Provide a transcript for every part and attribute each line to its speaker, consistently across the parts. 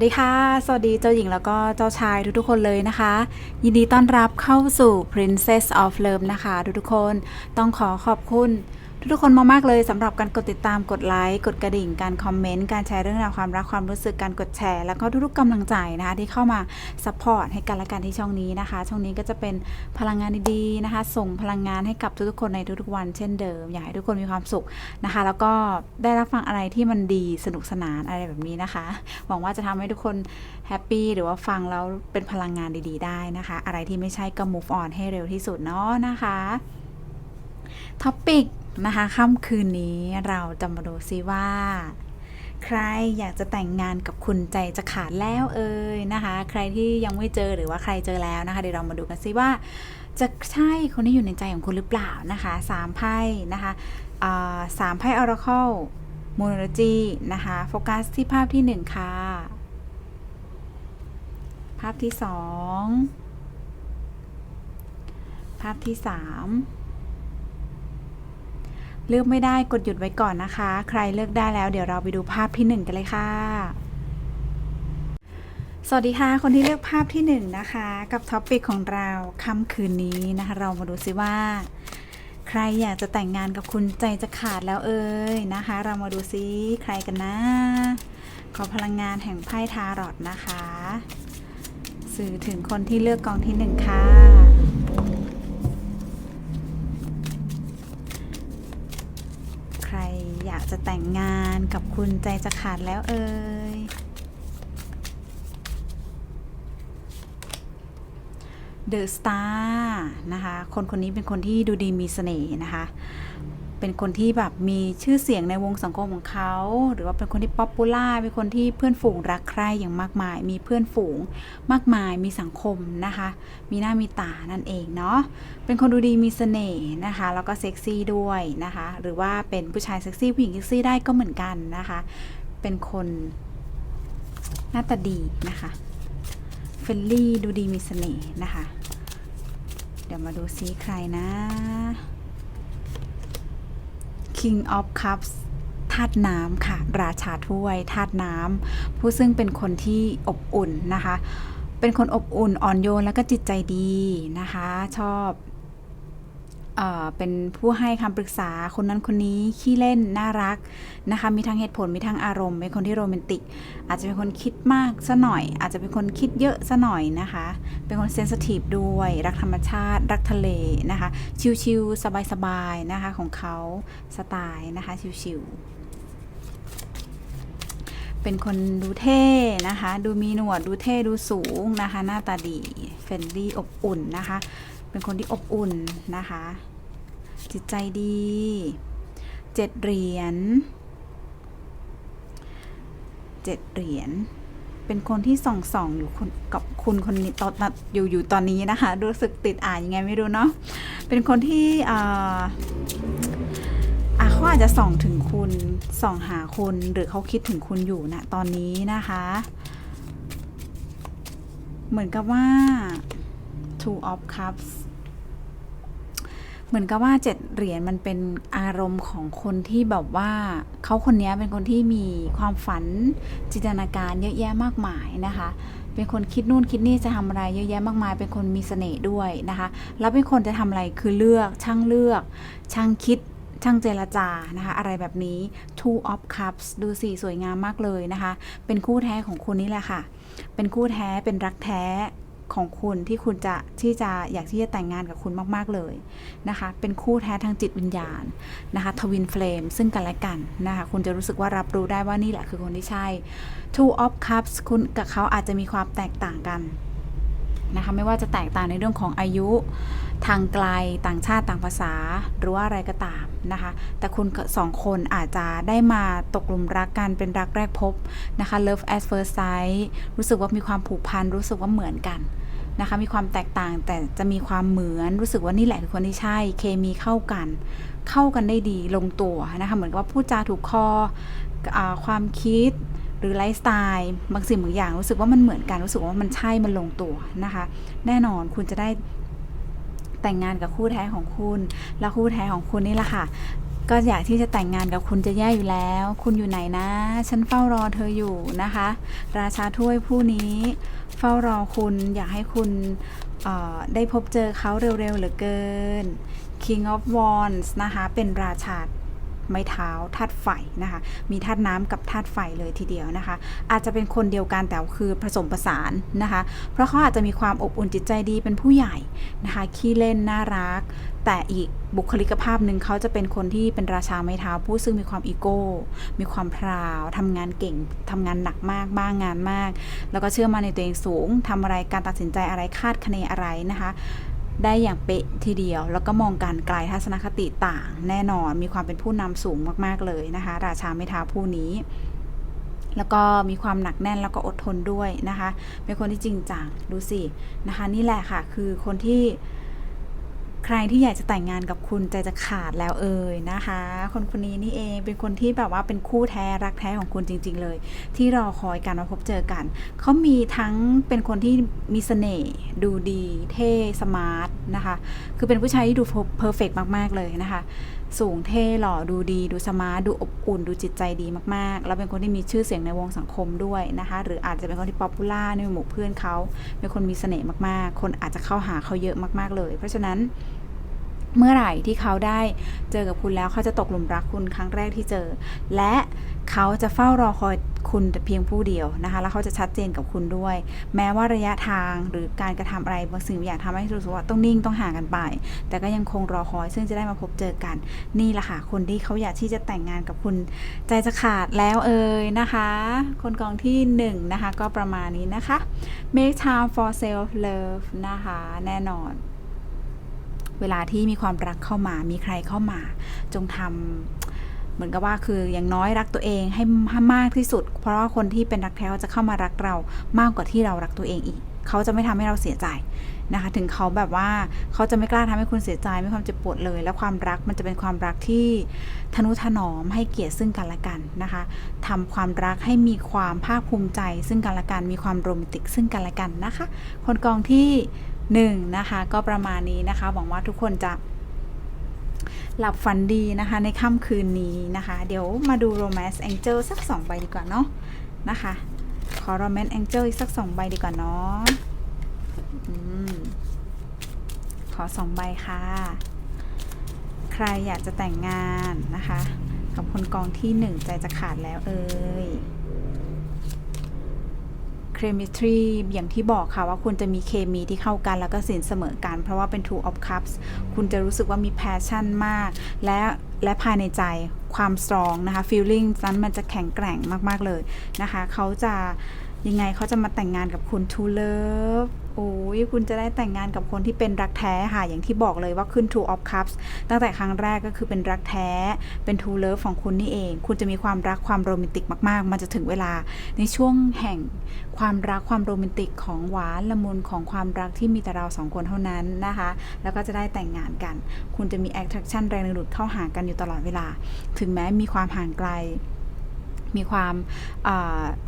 Speaker 1: วัสดีค่ะ สวัสดีเจ้าหญิงแล้วก็เจ้าชายทุกๆคนเลยนะคะ ยินดีต้อนรับเข้าสู่ Princess of Love นะคะ ทุกๆคนต้องขอขอบคุณ ทุกๆคนมากๆเลยสำหรับการกดติดตามกดไลค์กดกระดิ่งการคอมเมนต์การแชร์เรื่องราวความรักความรู้สึกการกดแชร์ แล้วก็ทุกๆกำลังใจนะคะที่เข้ามาซัพพอร์ตให้กันและกันที่ช่องนี้นะคะ ช่องนี้ก็จะเป็นพลังงานดีๆนะคะ ส่งพลังงานให้กับทุกๆคนในทุกๆวันเช่นเดิม อยากให้ทุกคนมีความสุขนะคะ แล้วก็ได้รับฟังอะไรที่มันดีสนุกสนานอะไรแบบนี้นะคะ หวังว่าจะทำให้ทุกคนแฮปปี้หรือว่าฟังแล้วเป็นพลังงานดีๆ ได้นะคะ อะไรที่ไม่ใช่ก็ move on ให้เร็วที่สุดเนาะนะคะ ท็อปิกนะคะค่ำคืนนี้เราจะมาดูซิว่า ใครอยากจะแต่งงานกับคุณใจจะขาดแล้วเอ่ยนะคะ ใครที่ยังไม่เจอหรือว่าใครเจอแล้วนะคะ เดี๋ยวเรามาดูกันซิว่า จะใช่คนที่อยู่ในใจของคุณหรือเปล่านะคะสามไพ่นะคะสามไพ่ Oracle โมโนโลจีนะคะโฟกัสที่ภาพที่หนึ่งค่ะ ภาพที่สองภาพที่สาม เลือกไม่ได้กดหยุดไว้ก่อนนะคะ ใครเลือกได้แล้วเดี๋ยวเราไปดูภาพที่หนึ่งกันเลยค่ะ สวัสดีค่ะ คนที่เลือกภาพที่หนึ่งนะคะ กับท็อปปิกของเราค่ำคืนนี้นะคะ เรามาดูซิว่า ใครอยากจะแต่งงานกับคุณใจจะขาดแล้วเอ่ยนะคะ เรามาดูซิใครกันนะขอพลังงานแห่งไพ่ทารอตนะคะ สื่อถึงคนที่เลือกกองที่หนึ่งค่ะ ใครอยากจะแต่งงานกับคุณใจจะขาดแล้วเอ่ยเดอะสตาร์นะคะ คนคนนี้เป็นคนที่ดูดีมีเสน่ห์นะคะ เป็นคนที่แบบมีชื่อเสียงในวงสังคมของเขา หรือว่าเป็นคนที่ป๊อปปูล่าเป็นคนที่เพื่อนฝูงรักใคร่อย่างมากมาย มีเพื่อนฝูงมากมาย มีสังคมนะคะ มีหน้ามีตานั่นเองเนาะเป็นคนดูดีมีเสน่ห์นะคะ แล้วก็เซ็กซี่ด้วยนะคะ หรือว่าเป็นผู้ชายเซ็กซี่ผู้หญิงเซ็กซี่ได้ก็เหมือนกันนะคะ เป็นคนหน้าตาดีนะคะเฟลลี่ดูดีมีเสน่ห์นะคะ เดี๋ยวมาดูซิใครนะ King of Cups ธาตุน้ำค่ะ ราชาถ้วยธาตุน้ำผู้ซึ่งเป็นคนที่อบอุ่นนะคะ เป็นคนอบอุ่นอ่อนโยนแล้วก็จิตใจดีนะคะ ชอบ เป็นผู้ให้คำปรึกษาคนนั้นคนนี้ขี้เล่นน่ารักนะคะ มีทั้งเหตุผลมีทั้งอารมณ์ เป็นคนที่โรแมนติก อาจจะเป็นคนคิดมากซะหน่อย อาจจะเป็นคนคิดเยอะซะหน่อยนะคะ เป็นคนเซนสทีฟด้วย รักธรรมชาติ รักทะเลนะคะ ชิลๆสบายๆนะคะของเขาสไตล์นะคะชิลๆเป็นคนดูเท่นะคะ ดูมีหนวด ดูเท่ ดูสูงนะคะ หน้าตาดี เฟรนลี่ อบอุ่นนะคะ เป็นคนที่อบอุ่นนะคะ จิตใจดีเจ็ดเหรียญเจ็ดเหรียญเป็นคนที่ส่องส่องอยู่กับคุณคนนี้ตอนอยู่อยู่ตอนนี้นะคะ รู้สึกติดอ่านยังไงไม่รู้เนาะเป็นคนที่อ่าอะเขาอาจจะส่องถึงคุณส่องหาคุณหรือเขาคิดถึงคุณอยู่นะตอนนี้นะคะ เหมือนกับว่า two of cups เหมือนกับว่าเจ็ดเหรียญมันเป็นอารมณ์ของคนที่แบบว่าเขาคนนี้เป็นคนที่มีความฝันจินตนาการเยอะแยะมากมายนะคะ เป็นคนคิดนู่นคิดนี่จะทำอะไรเยอะแยะมากมาย เป็นคนมีเสน่ห์ด้วยนะคะ แล้วเป็นคนจะทำอะไรคือเลือกช่างเลือก ช่างคิดช่างเจรจานะคะ อะไรแบบนี้ two of cups ดูสิสวยงามมากเลยนะคะ เป็นคู่แท้ของคุณนี่แหละค่ะ เป็นคู่แท้เป็นรักแท้ ของคุณที่คุณจะที่จะอยากที่จะแต่งงานกับคุณมาก ๆ เลยนะคะ เป็นคู่แท้ทางจิตวิญญาณนะคะทวินเฟลมซึ่งกันและกันนะคะ คุณจะรู้สึกว่ารับรู้ได้ว่านี่แหละคือคนที่ใช่ two of cups คุณกับเขาอาจจะมีความแตกต่างกันนะคะไม่ว่าจะแตกต่างในเรื่องของอายุทางไกลต่างชาติต่างภาษาหรือว่าอะไรก็ตามนะคะ แต่คุณสองคนอาจจะได้มาตกหลุมรักกันเป็นรักแรกพบนะคะ love at first sight รู้สึกว่ามีความผูกพันรู้สึกว่าเหมือนกัน นะคะ มีความแตกต่างแต่จะมีความเหมือนรู้สึกว่านี่แหละคือคนที่ใช่ เคมีเข้ากัน เข้ากันได้ดีลงตัวนะคะ เหมือนกับว่าพูดจาถูกคออความคิดหรือไลฟ์สไตล์บางสิ่งบางอย่างรู้สึกว่ามันเหมือนกันรู้สึกว่ามันใช่มันลงตัวนะคะ แน่นอนคุณจะได้แต่งงานกับคู่แท้ของคุณ และคู่แท้ของคุณนี่แหละค่ะ ก็อยากที่จะแต่งงานกับคุณจะแย่อยู่แล้ว คุณอยู่ไหนนะ ฉันเฝ้ารอเธออยู่นะคะ ราชาถ้วยผู้นี้ เฝ้ารอคุณอยากให้คุณได้พบเจอเขาเร็วๆเหลือเกิน King of Wands นะคะ เป็นราชา ไม้เท้าธาตุไฟนะคะ มีธาตุน้ำกับธาตุไฟเลยทีเดียวนะคะ อาจจะเป็นคนเดียวกันแต่คือผสมผสานนะคะ เพราะเขาอาจจะมีความอบอุ่นจิตใจดีเป็นผู้ใหญ่นะคะขี้เล่นน่ารัก แต่อีกบุคลิกภาพหนึ่งเขาจะเป็นคนที่เป็นราชาไม้เท้าผู้ซึ่งมีความอีโก้ มีความพราวทำงานเก่งทำงานหนักมากบ้างงานมาก แล้วก็เชื่อมั่นในตัวเองสูงทำอะไรการตัดสินใจอะไรคาดคะเนอะไรนะคะ ได้อย่างเป๊ะทีเดียว แล้วก็มองการไกลทัศนคติต่าง แน่นอนมีความเป็นผู้นำสูงมากๆเลยนะคะ ราชาเมท้าผู้นี้ แล้วก็มีความหนักแน่นแล้วก็อดทนด้วยนะคะ เป็นคนที่จริงจังดูสินะคะ นี่แหละค่ะ คือคนที่ ใครที่อยากจะแต่งงานกับคุณใจจะขาดแล้วเอ่ยนะคะ คนคนนี้นี่เองเป็นคนที่แบบว่าเป็นคู่แท้รักแท้ของคุณจริง ๆ เลย ที่รอคอยการมาพบเจอกัน เขามีทั้งเป็นคนที่มีเสน่ห์ดูดี เท่สมาร์ทนะคะ คือเป็นผู้ชายที่ดูเพอร์เฟกมาก ๆ เลยนะคะ สูงเท่หล่อดูดี ดูสมาร์ทดูอบอุ่น ดูจิตใจดีมากๆ แล้วเป็นคนที่มีชื่อเสียงในวงสังคมด้วยนะคะ หรืออาจจะเป็นคนที่ป๊อปปูล่าในหมู่เพื่อนเขาเป็นคนมีเสน่ห์มากๆ คนอาจจะเข้าหาเขาเยอะมากๆเลย เพราะฉะนั้น เมื่อไหร่ที่เขาได้เจอกับคุณแล้วเขาจะตกหลุมรักคุณครั้งแรกที่เจอ และเขาจะเฝ้ารอคอยคุณแต่เพียงผู้เดียวนะคะ แล้วเขาจะชัดเจนกับคุณด้วย แม้ว่าระยะทางหรือการกระทำอะไรบางสิ่งบางอย่างทำให้รู้สึกว่าต้องนิ่งต้องห่างกันไป แต่ก็ยังคงรอคอย ซึ่งจะได้มาพบเจอกัน นี่แหละค่ะคนที่เขาอยากที่จะแต่งงานกับคุณใจจะขาดแล้วเอ่ยนะคะ คนกองที่หนึ่งนะคะก็ประมาณนี้นะคะ make time for self love นะคะ แน่นอน เวลาที่มีความรักเข้ามา มีใครเข้ามา จงทำเหมือนกับว่าคืออย่างน้อยรักตัวเองให้ให้มากที่สุด เพราะว่าคนที่เป็นรักแท้จะเข้ามารักเรามากกว่าที่เรารักตัวเองอีก เขาจะไม่ทำให้เราเสียใจนะคะ ถึงเขาแบบว่าเขาจะไม่กล้าทำให้คุณเสียใจไม่ความเจ็บปวดเลย และความรักมันจะเป็นความรักที่ทนุถนอมให้เกียรติซึ่งกันและกันนะคะทำความรักให้มีความภาคภูมิใจ ซึ่งกันและกันมีความโรแมนติกซึ่งกันและกันนะคะ คนกองที่ หนึ่งนะคะก็ประมาณนี้นะคะหวังว่าทุกคนจะหลับฝันดีนะคะในค่ำคืนนี้นะคะ เดี๋ยวมาดู Romance Angel สักสองใบดีกว่าเนาะนะคะ ขอ Romance Angel อีกสักสองใบดีกว่าเนาะอขอสองใบค่ะ ใครอยากจะแต่งงานนะคะ กับคนกองที่หนึ่งใจจะขาดแล้วเอ่ย chemistry อย่างที่บอกค่ะว่าคุณจะมีเคมีที่เข้ากันแล้วก็สินเสมอกัน เพราะว่าเป็น two of cups คุณจะรู้สึกว่ามี passion มาก และและภายในใจความ strong นะคะ feeling นั้นมันจะแข็งแกร่งมาก ๆ เลยนะคะ เขาจะยังไงเขาจะมาแต่งงานกับคุณ to love อ้ยคุณจะได้แต่งงานกับคนที่เป็นรักแท้ค่ะ อย่างที่บอกเลยว่าขึ้น two of cups ตั้งแต่ครั้งแรกก็คือเป็นรักแท้ เป็น to love ของคุณนี่เอง คุณจะมีความรักความโรแมนติกมากๆ มันจะถึงเวลาในช่วงแห่งความรักความโรแมนติกของหวานละมุนของความรักที่มีแต่เราสองคนเท่านั้นนะคะ แล้วก็จะได้แต่งงานกัน คุณจะมี attraction แรงดึงดูดเข้าหากันอยู่ตลอดเวลา ถึงแม้มีความห่างไกล มีความ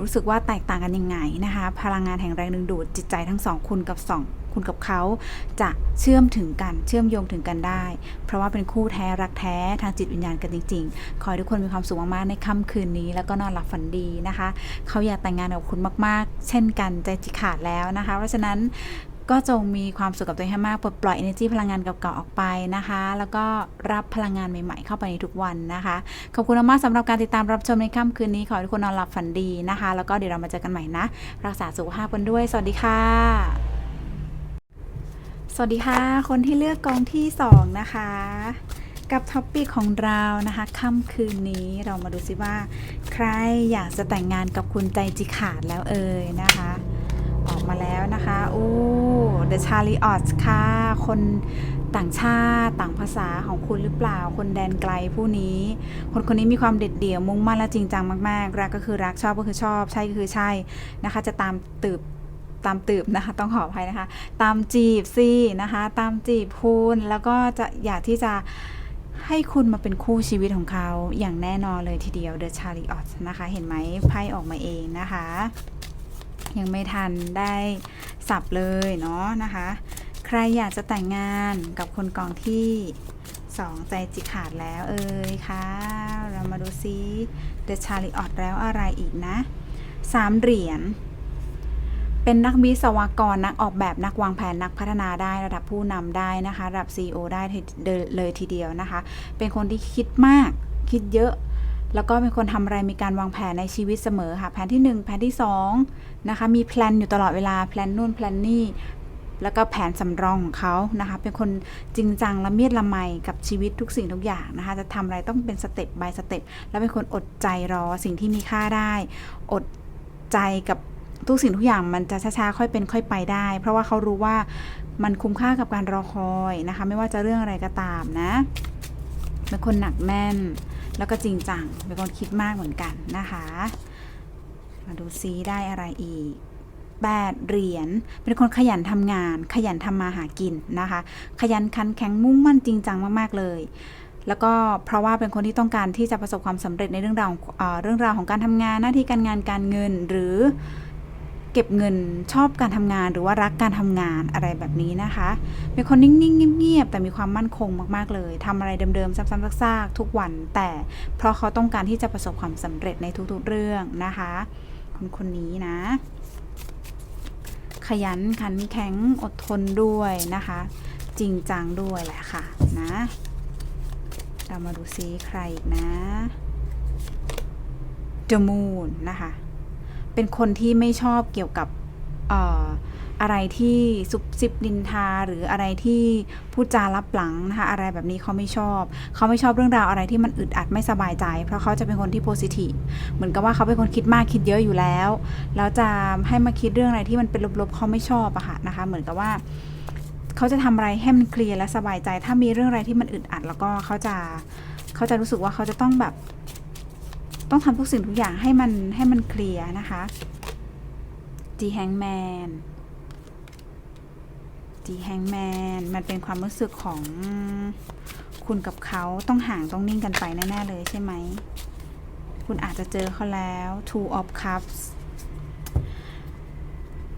Speaker 1: รู้สึกว่าแตกต่างกันยังไงนะคะ พลังงานแห่งแรงดึงดูดจิตใจทั้งสองคุณกับสองคุณกับเขาจะเชื่อมถึงกันเชื่อมโยงถึงกันได้ เพราะว่าเป็นคู่แท้รักแท้ทางจิตวิญญาณกันจริง ๆ ขอให้ทุกคนมีความสุขมากๆในค่ำคืนนี้ แล้วก็นอนหลับฝันดีนะคะ เขาอยากแต่งงานกับคุณมากๆ เช่นกันใจจิขาดแล้วนะคะ เพราะฉะนั้น ก็จงมีความสุขกับตัวเองให้มากปลดปล่อย energy พลังงานเก่าๆออกไปนะคะ แล้วก็รับพลังงานใหม่ๆ เข้าไปในทุกวันนะคะ ขอบคุณมากๆสำหรับการติดตามรับชมในค่ำคืนนี้ขอให้ทุกคนนอนหลับฝันดีนะคะ แล้วก็เดี๋ยวเรามาเจอกันใหม่นะ รักษาสุขภาพกันด้วย สวัสดีค่ะสวัสดีค่ะ คนที่เลือกกองที่ 2 นะคะ กับท็อปปี้ของเรานะคะค่ำคืนนี้เรามาดูซิว่า ใครอยากจะแต่งงานกับคุณใจจิขาดแล้วเอ่ยนะคะ อกมาแล้วนะคะโอ้ The Chariots ค่ะ คนต่างชาติต่างภาษาของคุณหรือเปล่า คนแดนไกลผู้นี้ คนคนนี้มีความเด็ดเดี่ยวมุ่งมั่นและจริงจังมากๆ รักก็คือรักชอบก็คือชอบ ใช่ก็คือใช่นะคะ จะตามตืบตามตืบนะคะ ต้องขออภัยนะคะ ตามจีบสินะคะ ตามจีบคุณแล้วก็จะอยากที่จะให้คุณมาเป็นคู่ชีวิตของเขาอย่างแน่นอนเลยทีเดียว The Charlie o t นะคะ เห็นไหมไพ่ออกมาเองนะคะ ยังไม่ทันได้สับเลยเนาะนะคะ ใครอยากจะแต่งงานกับคนกองที่สองใจจิกขาดแล้วเอ้ยค่ะ เรามาดูซิเดชาริออดแล้วอะไรอีกนะสามเหรียญเป็นนักวิศวกรนักออกแบบนักวางแผนนักพัฒนาได้ระดับผู้นำได้นะคะ ระดับ CEO ได้เลยทีเดียวนะคะ เป็นคนที่คิดมากคิดเยอะ แล้วก็เป็นคนทำอะไรมีการวางแผนในชีวิตเสมอค่ะ แผนที่ 1 แผนที่2นะคะ มีแพลนอยู่ตลอดเวลา แพลนนู่นแพลนนี่ แล้วก็แผนสำรองของเขานะคะ เป็นคนจริงจังละเมียดละไมกับชีวิตทุกสิ่งทุกอย่างนะคะ จะทำอะไรต้องเป็นสเต็ป by สเต็ป แล้วเป็นคนอดใจรอสิ่งที่มีค่าได้ อดใจกับทุกสิ่งทุกอย่างมันจะช้าๆค่อยเป็นค่อยไปได้ เพราะว่าเขารู้ว่ามันคุ้มค่ากับการรอคอยนะคะ ไม่ว่าจะเรื่องอะไรก็ตามนะ เป็นคนหนักแน่น แล้วก็จริงจังเป็นคนคิดมากเหมือนกันนะคะ มาดูซิได้อะไรอีกแปดเหรียญเป็นคนขยันทำงาน ขยันทำมาหากินนะคะ ขยันขันแข็งมุ่งมั่นจริงจังมาก ๆ เลย แล้วก็เพราะว่าเป็นคนที่ต้องการที่จะประสบความสำเร็จในเรื่องราวเเรื่องราวของการทำงานหน้าที่การงานการเงินหรือ เก็บเงินชอบการทำงานหรือว่ารักการทำงานอะไรแบบนี้นะคะ เป็นคนนิ่งๆเงียบๆแต่มีความมั่นคงมากๆเลยทำอะไรเดิมๆซ้ำๆซากๆทุกวัน แต่เพราะเขาต้องการที่จะประสบความสำเร็จในทุกๆเรื่องนะคะ คนคนนี้นะ ขยันขันแข็งอดทนด้วยนะคะ จริงจังด้วยแหละค่ะนะ เรามาดูซิใครอีกนะ The Moon นะคะ เป็นคนที่ไม่ชอบเกี่ยวกับอะไรที่ซุบซิบดินทาหรืออะไรที่พูดจารับหลังนะคะอะไรแบบนี้เขาไม่ชอบ เขาไม่ชอบเรื่องราวอะไรที่มันอึดอัดไม่สบายใจ เพราะเขาจะเป็นคนที่โพซิทีฟเหมือนกับว่าเขาเป็นคนคิดมากคิดเยอะอยู่แล้วแล้วจะให้มาคิดเรื่องอะไรที่มันเป็นลบๆเขาไม่ชอบอะค่ะนะคะ เหมือนกับว่าเขาจะทำอะไรให้มันเคลียร์และสบายใจ ถ้ามีเรื่องอะไรที่มันอึดอัด แล้วก็เขาจะเขาจะรู้สึกว่าเขาจะต้องแบบ ต้องทำทุกสิ่งทุกอย่างให้มันให้มันเคลียร์นะคะ G Hangman G Hangman มันเป็นความรู้สึกของคุณกับเขาต้องห่างต้องนิ่งกันไปแน่ ๆ เลยใช่ไหม คุณอาจจะเจอเขาแล้ว Two of Cups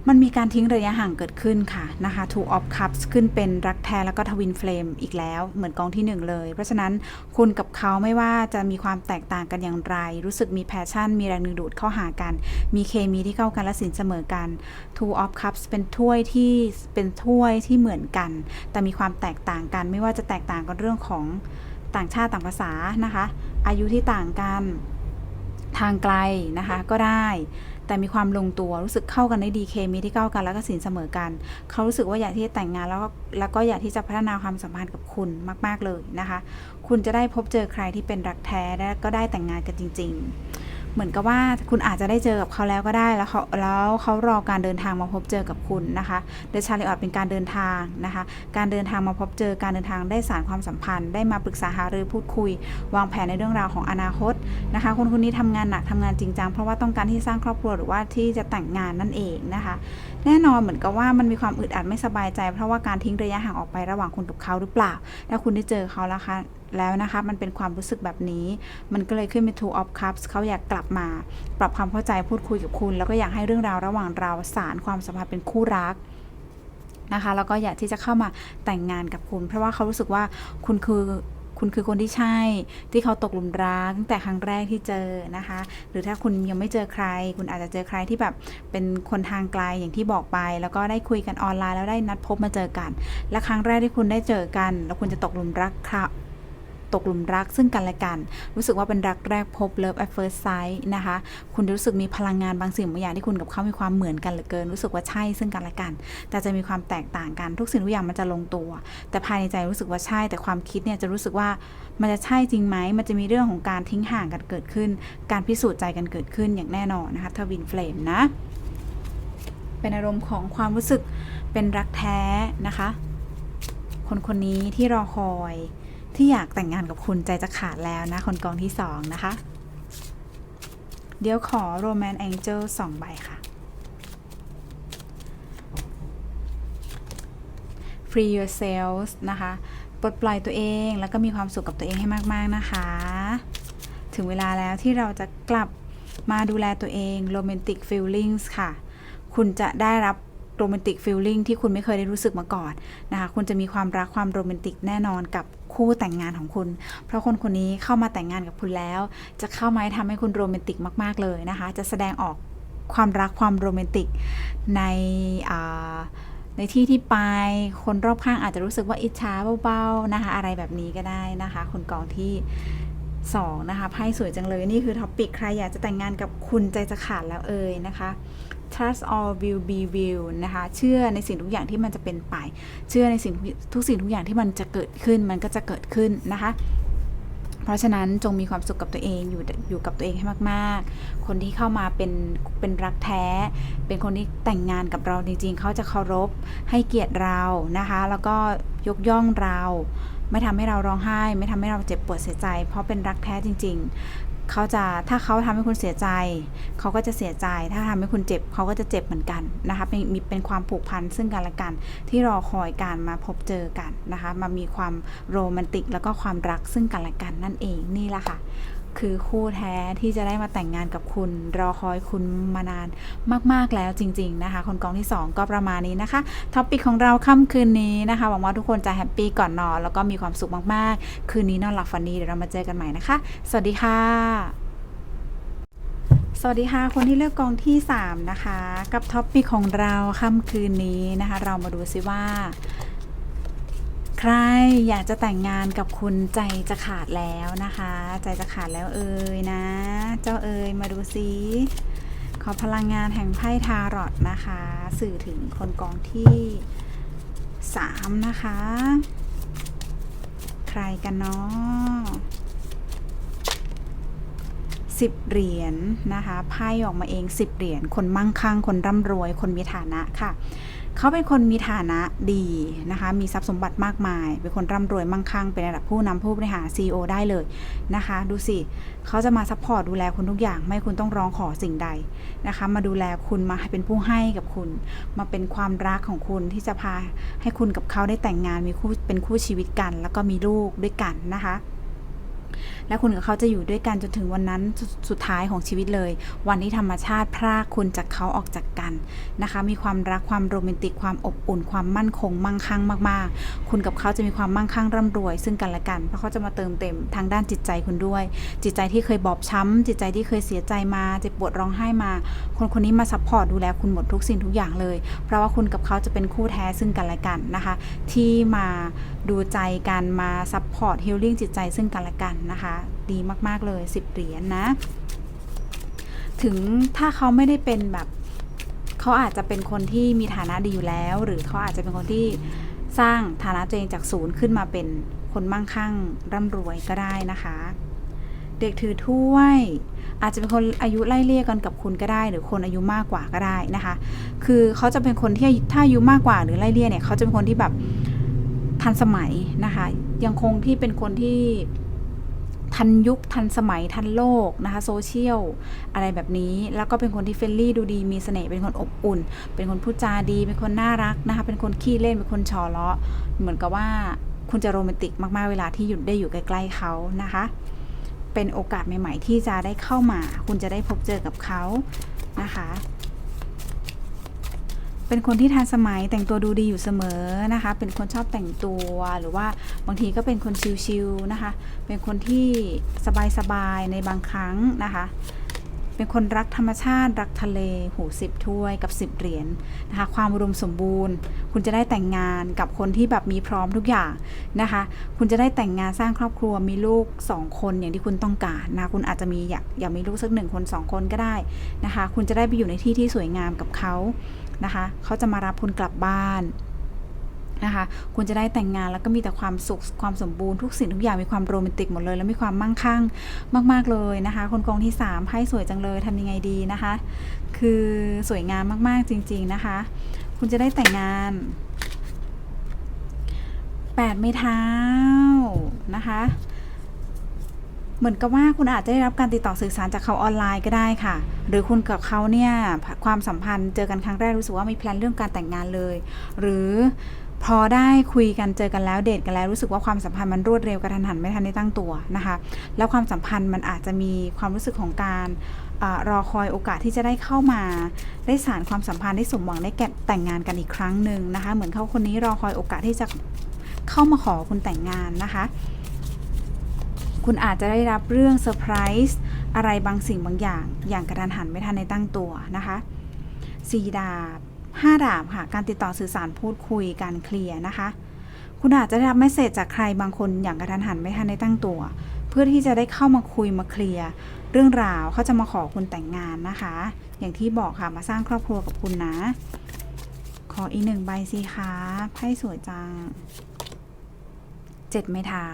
Speaker 1: มันมีการทิ้งระยะห่างเกิดขึ้นค่ะนะคะ Two of Cups ขึ้นเป็นรักแท้แล้วก็ทวินเฟลมอีกแล้ว เหมือนกองที่หนึ่งเลย เพราะฉะนั้นคุณกับเขาไม่ว่าจะมีความแตกต่างกันอย่างไร รู้สึกมีแพชชั่น มีแรงดึงดูดเข้าหากัน มีเคมีที่เข้ากันและสินเสมอกัน Two of Cups เป็นถ้วยที่เป็นถ้วยที่เหมือนกัน แต่มีความแตกต่างกันไม่ว่าจะแตกต่างกันเรื่องของต่างชาติต่างภาษานะคะ อายุที่ต่างกันทางไกลนะคะก็ได้ แต่มีความลงตัวรู้สึกเข้ากันได้ดีเคมีที่เข้ากันแล้วก็สินเสมอกัน เขารู้สึกว่าอยากที่จะแต่งงานแล้วก็แล้วก็อยากที่จะพัฒนาความสัมพันธ์กับคุณมาก ๆเลยนะคะ คุณจะได้พบเจอใครที่เป็นรักแท้และก็ได้แต่งงานกันจริง ๆ เหมือนกับว่าคุณอาจจะได้เจอกับเขาแล้วก็ได้แล้วเขาแล้วเขารอการเดินทางมาพบเจอกับคุณนะคะเดชาริออดเป็นการเดินทางนะคะ การเดินทางมาพบเจอการเดินทางได้สารความสัมพันธ์ ได้มาปรึกษาหารือพูดคุย วางแผนในเรื่องราวของอนาคตนะคะ คนคนนี้ทำงานหนักทำงานจริงจังเพราะว่าต้องการที่สร้างครอบครัวหรือว่าที่จะแต่งงานนั่นเองนะคะ แน่นอนเหมือนกับว่ามันมีความอึดอัดไม่สบายใจ เพราะว่าการทิ้งระยะห่างออกไประหว่างคุณกับเขาหรือเปล่า ถ้าคุณได้เจอเขาแล้วคะแล้วนะคะ มันเป็นความรู้สึกแบบนี้ มันก็เลยขึ้นเป็น two of cups เขาอยากกลับมา ปรับความเข้าใจพูดคุยกับคุณ แล้วก็อยากให้เรื่องราวระหว่างเราสารความสัมพันธ์เป็นคู่รักนะคะแล้วก็อยากที่จะเข้ามาแต่งงานกับคุณ เพราะว่าเขารู้สึกว่าคุณคือ คุณคือคนที่ใช่ที่เขาตกหลุมรักตั้งแต่ครั้งแรกที่เจอนะคะ หรือถ้าคุณยังไม่เจอใคร คุณอาจจะเจอใครที่แบบเป็นคนทางไกลอย่างที่บอกไป แล้วก็ได้คุยกันออนไลน์แล้วได้นัดพบมาเจอกัน และครั้งแรกที่คุณได้เจอกัน แล้วคุณจะตกหลุมรักครับ ตกหลุมรักซึ่งกันและกัน รู้สึกว่าเป็นรักแรกพบ love at first sight นะคะ คุณรู้สึกมีพลังงานบางสิ่งบางอย่างที่คุณกับเขามีความเหมือนกันเหลือเกิน รู้สึกว่าใช่ซึ่งกันและกัน แต่จะมีความแตกต่างกัน ทุกสิ่งทุกอย่างมันจะลงตัว แต่ภายในใจรู้สึกว่าใช่ แต่ความคิดเนี่ยจะรู้สึกว่ามันจะใช่จริงไหม มันจะมีเรื่องของการทิ้งห่างกันเกิดขึ้น การพิสูจน์ใจกันเกิดขึ้นอย่างแน่นอนนะคะทวินเฟลมนะ เป็นอารมณ์ของความรู้สึกเป็นรักแท้นะคะ คนคนนี้ที่รอคอย ที่อยากแต่งงานกับคุณใจจะขาดแล้วนะ คนกองที่สองนะคะ เดี๋ยวขอโรแมน t องเจิลสองใบค่ะ free yourselves นะคะปลดปล่อยตัวเองแล้วก็มีความสุขกับตัวเองให้มากๆนะคะ ถึงเวลาแล้วที่เราจะกลับมาดูแลตัวเอง romantic feelings ค่ะ คุณจะได้รับโรแมนติกฟีลลิ่งที่คุณไม่เคยได้รู้สึกมาก่อนนะคะ คุณจะมีความรักความโรแมนติกแน่นอนกับ คู่แต่งงานของคุณ เพราะคนคนนี้เข้ามาแต่งงานกับคุณแล้ว จะเข้ามาให้ทำให้คุณโรแมนติกมาก ๆ เลยนะคะ จะแสดงออกความรักความโรแมนติกในในที่ที่ไปคนรอบข้างอาจจะรู้สึกว่าอิจฉาเบาๆนะคะ อะไรแบบนี้ก็ได้นะคะ คุณกองที่สองนะคะไพ่สวยจังเลยนี่คือท็อปิกใครอยากจะแต่งงานกับคุณใจจะขาดแล้วเอ่ยนะคะ trust all will be will นะคะ เชื่อในสิ่งทุกอย่างที่มันจะเป็นไป เชื่อในสิ่งทุกสิ่งทุกอย่างที่มันจะเกิดขึ้น มันก็จะเกิดขึ้นนะคะเพราะฉะนั้นจงมีความสุขกับตัวเองอยู่อยู่กับตัวเองให้มาก ๆ คนที่เข้ามาเป็นเป็นรักแท้ เป็นคนที่แต่งงานกับเราจริง ๆ เขาจะเคารพให้เกียรติเรานะคะ แล้วก็ยกย่องเรา ไม่ทำให้เราร้องไห้ ไม่ทำให้เราเจ็บปวดเสียใจ เพราะเป็นรักแท้จริง ๆ เขาจะถ้าเขาทำให้คุณเสียใจ เขาก็จะเสียใจ ถ้าทำให้คุณเจ็บเขาก็จะเจ็บเหมือนกันนะคะเป็นมีเป็นความผูกพันซึ่งกันและกัน ที่รอคอยการมาพบเจอกันนะคะมามีความโรแมนติกแล้วก็ความรักซึ่งกันและกันนั่นเองนี่แหละค่ะ คือคู่แท้ที่จะได้มาแต่งงานกับคุณ รอคอยคุณมานานมาก ๆ แล้วจริง ๆ นะคะ คนกองที่ 2 ก็ประมาณนี้นะคะท็อปิกของเราค่ำคืนนี้นะคะหวังว่าทุกคนจะแฮปปี้ก่อนนอน แล้วก็มีความสุขมาก ๆ คืนนี้นอนหลับฝันดีเดี๋ยวเรามาเจอกันใหม่นะคะ สวัสดีค่ะสวัสดีค่ะ คนที่เลือกกองที่ 3 นะคะ กับท็อปปิกของเราค่ำคืนนี้นะคะ เรามาดูซิว่า ใครอยากจะแต่งงานกับคุณใจจะขาดแล้วนะคะ ใจจะขาดแล้วเอ่ยนะ เจ้าเอ่ยมาดูซิขอพลังงานแห่งไพ่ทารอตนะคะ สื่อถึงคนกองที่3นะคะ ใครกันเนาะสิบเหรียญนะคะไพ่ออกมาเองสิบเหรียญคนมั่งคั่งคนร่ำรวยคนมีฐานะค่ะ เขาเป็นคนมีฐานะดีนะคะ มีทรัพย์สมบัติมากมาย เป็นคนร่ำรวยมั่งคั่ง เป็นระดับผู้นำผู้บริหาร CEO ได้เลยนะคะ ดูสิ เขาจะมาซัพพอร์ตดูแลคุณทุกอย่าง ไม่คุณต้องร้องขอสิ่งใดนะคะ มาดูแลคุณ มาให้เป็นผู้ให้กับคุณ มาเป็นความรักของคุณที่จะพาให้คุณกับเขาได้แต่งงาน มีคู่ เป็นคู่ชีวิตกัน แล้วก็มีลูกด้วยกันนะคะและคุณกับเขาจะอยู่ด้วยกันจนถึงวันนั้นสสุดท้ายของชีวิตเลย วันที่ธรรมชาติพรากคุณจากเขาออกจากกันนะคะ มีความรักความโรแมนติกความอบอุ่น ความมั่นคง มั่งคั่งมาก ๆ คุณกับเขาจะมีความมั่งคั่งร่ำรวย ซึ่งกันและกัน เพราะเขาจะมาเติมเต็มทางด้านจิตใจคุณด้วย จิตใจที่เคยบอบช้ำจิตใจที่เคยเสียใจมาเจ็บปวดร้องไห้มา คนคนนี้มาซัพพอร์ตดูแลคุณหมดทุกสิ่งทุกอย่างเลย เพราะว่าคุณกับเขาจะเป็นคู่แท้ซึ่งกันและกันนะคะ ที่มาดูใจกันมาซัพพอร์ตฮิลลิ่งจิตใจซึ่งกันและกันนะคะดีมากๆเลย 10 เหรียญนะ ถึงถ้าเขาไม่ได้เป็นแบบเขาอาจจะเป็นคนที่มีฐานะดีอยู่แล้ว หรือเขาอาจจะเป็นคนที่สร้างฐานะตัวเองจากศูนย์ขึ้นมาเป็นคนมั่งคั่งร่ำรวยก็ได้นะคะ เด็กถือถ้วย อาจจะเป็นคนอายุไล่เลี่ยกันกับคุณก็ได้ หรือคนอายุมากกว่าก็ได้นะคะ คือเขาจะเป็นคนที่ถ้าอายุมากกว่าหรือไล่เลี่ยเนี่ยเขาจะเป็นคนที่แบบทันสมัยนะคะ ยังคงที่เป็นคนที่ ทันยุคทันสมัยทันโลกนะคะโซเชียลอะไรแบบนี้แล้วก็เป็นคนที่เฟรนลี่ดูดีมีเสน่ห์เป็นคนอบอุ่น เป็นคนพูดจาดี เป็นคนน่ารักนะคะเป็นคนขี้เล่นเป็นคนชอเลาะ เหมือนกับว่าคุณจะโรแมนติกมากๆเวลาที่อยู่ได้อยู่ใกล้ๆเขานะคะ เป็นโอกาสใหม่ ๆ ที่จะได้เข้ามา คุณจะได้พบเจอกับเขานะคะ เป็นคนที่ทันสมัยแต่งตัวดูดีอยู่เสมอนะคะ เป็นคนชอบแต่งตัวหรือว่าบางทีก็เป็นคนชิลๆนะคะ เป็นคนที่สบายๆในบางครั้งนะคะ เป็นคนรักธรรมชาติ รักทะเลหูสิบถ้วยกับสิบเหรียญนะคะ ความอุดมสมบูรณ์ คุณจะได้แต่งงานกับคนที่แบบมีพร้อมทุกอย่างนะคะ คุณจะได้แต่งงานสร้างครอบครัวมีลูกสองคนอย่างที่คุณต้องการนะคุณอาจจะมีอยากอยากมีลูกสักหนึ่งคนสองคนก็ได้นะคะ คุณจะได้ไปอยู่ในที่ที่สวยงามกับเขา นะคะเขาจะมารับคุณกลับบ้านนะคะคุณจะได้แต่งงานแล้วก็มีแต่ความสุขความสมบูรณ์ทุกสิ่งทุกอย่างมีความโรแมนติกหมดเลย แล้วมีความมั่งคั่งมาก ๆเลยนะคะ คนกองที่ 3ไพ่สวยจังเลยทำยังไงดีนะคะ คือสวยงามมากๆจริง ๆนะคะ คุณจะได้แต่งงาน8ไม้เท้านะคะ เหมือนกับว่าคุณอาจจะได้รับการติดต่อสื่อสารจากเขาออนไลน์ก็ได้ค่ะ หรือคุณกับเขาเนี่ยความสัมพันธ์เจอกันครั้งแรกรู้สึกว่ามีแพลนเรื่องการแต่งงานเลย หรือพอได้คุยกันเจอกันแล้วเดทกันแล้วรู้สึกว่าความสัมพันธ์มันรวดเร็วกระทันหันไม่ทันได้ตั้งตัวนะคะ แล้วความสัมพันธ์มันอาจจะมีความรู้สึกของการอรอคอยโอกาสที่จะได้เข้ามา ได้สารความสัมพันธ์ได้สมหวังได้แก่แต่งงานกันอีกครั้งหนึ่งนะคะ เหมือนเขาคนนี้รอคอยโอกาสที่จะเข้ามาขอคุณแต่งงานนะคะ คุณอาจจะได้รับเรื่องเซอร์ไพรส์อะไรบางสิ่งบางอย่าง อย่างกระทันหันไม่ทันในตั้งตัวนะคะสี่ดาบห้าดาบค่ะ การติดต่อสื่อสารพูดคุยการเคลียร์นะคะ คุณอาจจะได้รับเมสเซจจากใครบางคนอย่างกระทันหันไม่ทันในตั้งตัว เพื่อที่จะได้เข้ามาคุยมาเคลียร์เรื่องราวเขาจะมาขอคุณแต่งงานนะคะ อย่างที่บอกค่ะมาสร้างครอบครัวกับคุณนะ ขออีกหนึ่งใบสิคะไพ่สวยจังเจ็ดไม้เท้า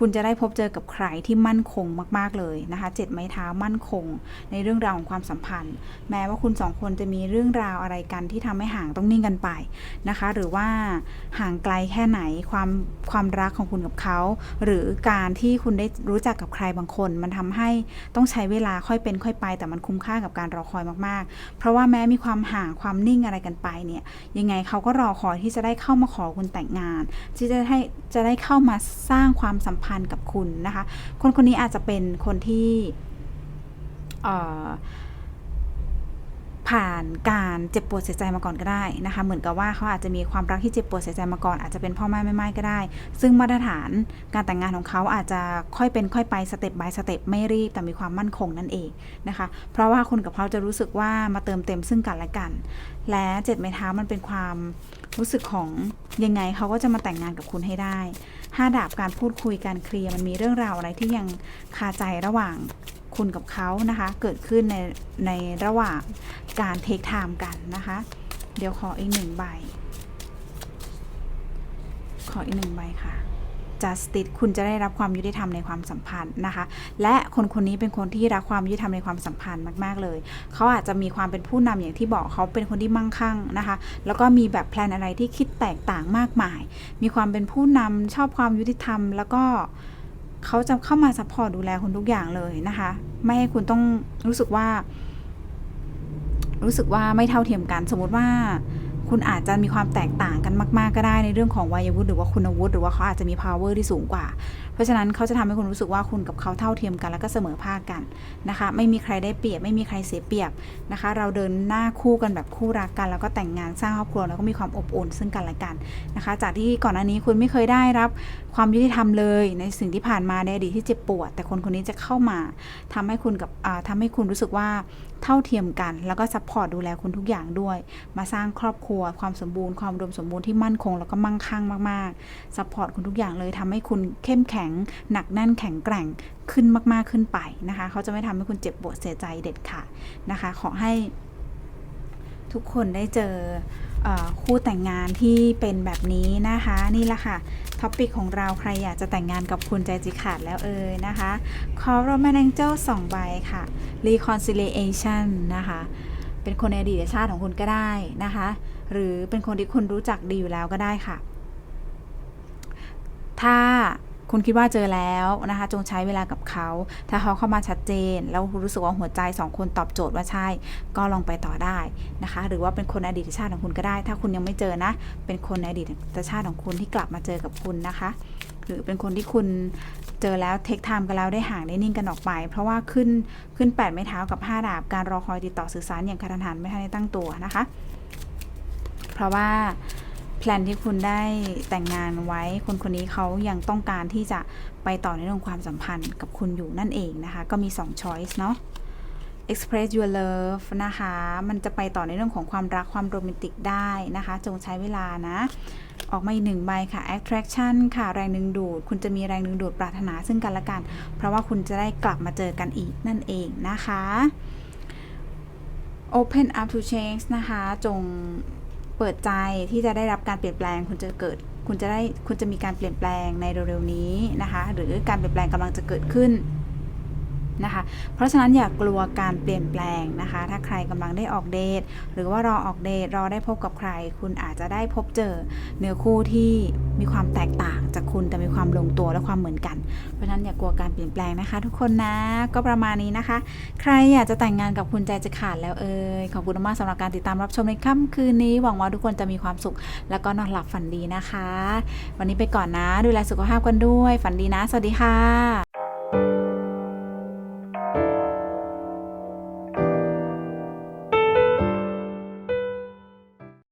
Speaker 1: คุณจะได้พบเจอกับใครที่มั่นคงมาก ๆ เลยนะคะเจ็ดไม้เท้ามั่นคง ในเรื่องราวของความสัมพันธ์ แม้ว่าคุณสองคนจะมีเรื่องราวอะไรกันที่ทำให้ห่างต้องนิ่งกันไปนะคะ หรือว่าห่างไกลแค่ไหนความความรักของคุณกับเขา หรือการที่คุณได้รู้จักกับใครบางคน มันทำให้ต้องใช้เวลาค่อยเป็นค่อยไป แต่มันคุ้มค่ากับการรอคอยมากๆ เพราะว่าแม้มีความห่างความนิ่งอะไรกันไปเนี่ยยังไงเขาก็รอคอยที่จะได้เข้ามาขอคุณแต่งงาน ที่จะให้จะได้เข้ามาสร้างความสัมพันธ์กับคุณนะคะ คนคนนี้อาจจะเป็นคนที่เอ่อ ผ่านการเจ็บปวดเสียใจมาก่อนก็ได้นะคะ เหมือนกับว่าเขาอาจจะมีความรักที่เจ็บปวดเสียใจมาก่อนอาจจะเป็นพ่อแม่ไม่ไม่ก็ได้ ซึ่งมาตรฐานการแต่งงานของเขาอาจจะค่อยเป็นค่อยไปสเต็ป by สเต็ปไม่รีบแต่มีความมั่นคงนั่นเองนะคะ เพราะว่าคุณกับเขาจะรู้สึกว่ามาเติมเต็มซึ่งกันและกัน และเจ็ดไม้เท้ามันเป็นความรู้สึกของยังไงเขาก็จะมาแต่งงานกับคุณให้ได้ห้าดาบการพูดคุยการเคลียร์มันมีเรื่องราวอะไรที่ยังคาใจระหว่าง คุณกับเขานะคะ เกิดขึ้นในในระหว่างการเทคไทม์กันนะคะ เดี๋ยวขออีกหนึ่งใบ ขออีกหนึ่งใบค่ะ justice คุณจะได้รับความยุติธรรมในความสัมพันธ์นะคะ และคนคนนี้เป็นคนที่รักความยุติธรรมในความสัมพันธ์มาก ๆ เลย เขาอาจจะมีความเป็นผู้นำอย่างที่บอกเขาเป็นคนที่มั่งคั่งนะคะ แล้วก็มีแบบแพลนอะไรที่คิดแตกต่างมากมาย มีความเป็นผู้นำชอบความยุติธรรมแล้วก็ เขาจะเข้ามาซัพพอร์ตดูแลคุณทุกอย่างเลยนะคะ ไม่ให้คุณต้องรู้สึกว่า รู้สึกว่าไม่เท่าเทียมกัน สมมติว่า คุณอาจจะมีความแตกต่างกันมาก ๆ ก็ได้ในเรื่องของวัยวุฒิหรือว่าคุณวุฒิหรือว่าเขาอาจจะมี power ที่สูงกว่า ราะฉะนั้นเขาจะทำให้คุณรู้สึกว่าคุณกับเขาเท่าเทียมกันแล้วก็เสมอภาคกันนะคะ ไม่มีใครได้เปรียบ ไม่มีใครเสียเปรียบนะคะ เราเดินหน้าคู่กันแบบคู่รักกัน แล้วก็แต่งงานสร้างครอบครัวแล้วก็มีความอบอุ่นซึ่งกันและกันนะคะ จากที่ก่อนหน้านี้คุณไม่เคยได้รับความยุติธรรมเลยในสิ่งที่ผ่านมาในอดีตที่เจ็บปวด แต่คนคนนี้จะเข้ามาทำให้คุณกับอ่าทำให้คุณรู้สึกว่าเท่าเทียมกัน แล้วก็ซัพพอร์ตดูแลคุณทุกอย่างด้วย มาสร้างครอบครัว ความสมบูรณ์ความอุดมสมบูรณ์ที่มั่นคง แล้วก็มั่งคั่งมากๆซัพพอร์ตคุณทุกอย่างเลยทำให้คุณเข้มแข็งหนักแน่นแข็งแกร่งขึ้นมากๆขึ้นไปนะคะ เขาจะไม่ทำให้คุณเจ็บปวดเสียใจเด็ดขาดนะคะ ขอให้ทุกคนได้เจออคู่แต่งงานที่เป็นแบบนี้นะคะ นี่แหละค่ะท็อปิกของเราใครอยากจะแต่งงานกับคุณใจจิขาดแล้วเอ่ยนะคะขอ Roman Angel 2ใบค่ะ Reconciliation นะคะ เป็นคนในอดีตชาติของคุณก็ได้นะคะ หรือเป็นคนที่คุณรู้จักดีอยู่แล้วก็ได้ค่ะ ถ้า คุณคิดว่าเจอแล้วนะคะ จงใช้เวลากับเขา ถ้าเขาเข้ามาชัดเจน แล้วรู้สึกว่าหัวใจสองคนตอบโจทย์ว่าใช่ ก็ลองไปต่อได้นะคะ หรือว่าเป็นคนอดีตชาติของคุณก็ได้ ถ้าคุณยังไม่เจอนะ เป็นคนอดีตชาติของคุณที่กลับมาเจอกับคุณนะคะ หรือเป็นคนที่คุณเจอแล้วเทคไทม์กันแล้วได้ห่างได้นิ่งกันออกไป เพราะว่าขึ้นขึ้นแปดไม้เท้ากับห้าดาบ การรอคอยติดต่อสื่อสารอย่างกระทันหันไม่ทันได้ตั้งตัวนะคะ เพราะว่า แพลนที่คุณได้แต่งงานไว้ คนคนนี้เขายังต้องการที่จะไปต่อในเรื่องของความสัมพันธ์กับคุณอยู่นั่นเองนะคะ ก็มี2 choice เนาะ express your love นะคะ มันจะไปต่อในเรื่องของความรักความโรแมนติกได้นะคะ จงใช้เวลานะ ออกมาอีกหนึ่งใบค่ะ attraction ค่ะ แรงดึงดูด คุณจะมีแรงดึงดูดปรารถนาซึ่งกันและกัน เพราะว่าคุณจะได้กลับมาเจอกันอีกนั่นเองนะคะ open up to change นะคะ จง เปิดใจที่จะได้รับการเปลี่ยนแปลงคุณจะเกิด คุณจะได้คุณจะมีการเปลี่ยนแปลงในเร็วๆนี้นะคะ หรือการเปลี่ยนแปลงกำลังจะเกิดขึ้น นะคะ เพราะฉะนั้นอย่ากกลัวการเปลี่ยนแปลงนะคะ ถ้าใครกำลังได้ออกเดท หรือว่ารอออกเดทรอได้พบกับใคร คุณอาจจะได้พบเจอเนื้อคู่ที่มีความแตกต่างจากคุณแต่มีความลงตัวและความเหมือนกัน เพราะฉะนั้นอย่ากกลัวการเปลี่ยนแปลงนะคะ ทุกคนนะก็ประมาณนี้นะคะ ใครอยากจะแต่งงานกับคุณใจจะขาดแล้วเอ่ยขอบคุณมากสำหรับการติดตามรับชมในค่ำคืนนี้ หวังว่าทุกคนจะมีความสุข แล้วก็นอนหลับฝันดีนะคะ วันนี้ไปก่อนนะดูแลสุขภาพกันด้วย ฝันดีนะ สวัสดีค่ะ